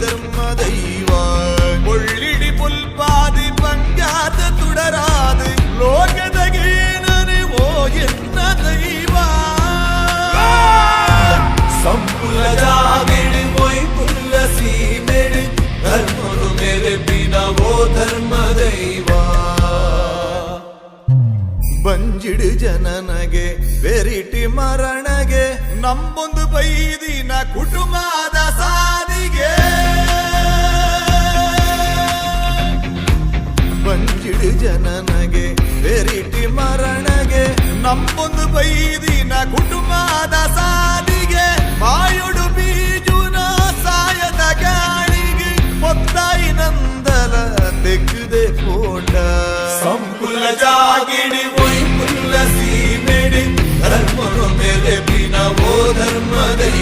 தர்ம தெய்வாய் கொள்ளிடி புல்பாதி பங்காத துடராது லோகதகீனனு ஓ என்ன தெய்வா சம்புலதாவிடு பொய் புல்ல சீமெடு தர்மரு மெருப்பினவோ தர்ம தெய்வா ಬಂಜಿಡು ಜನನಗೆ ಬೆರಿಟಿ ಮರಣಗೆ ನಮ್ಮೊಂದು ಬಂಜಿಡು ಜನನಗೆ ಬೆರಿಟಿ ಮರಣಗೆ ನಮ್ಮೊಂದು ಬೈದಿನ ಕುಟುಂಬದ ಸಾಲಿಗೆ ಬಾಯುಡು ಬೀಜುನ ಸಾಯದ ಗಾಳಿಗೆ ಮೊತ್ತಾಯಿ ನಂದಲ ತೆಗೆದೆ ಕೋಟ ಸಂಕುಲ ಜಾಗಿಡಿ ಒಯ್ಕುಲ ಸೀಮೆಡಿ ಧರ್ಮದ ಮೇಲೆ ಬಿನ ಧರ್ಮದ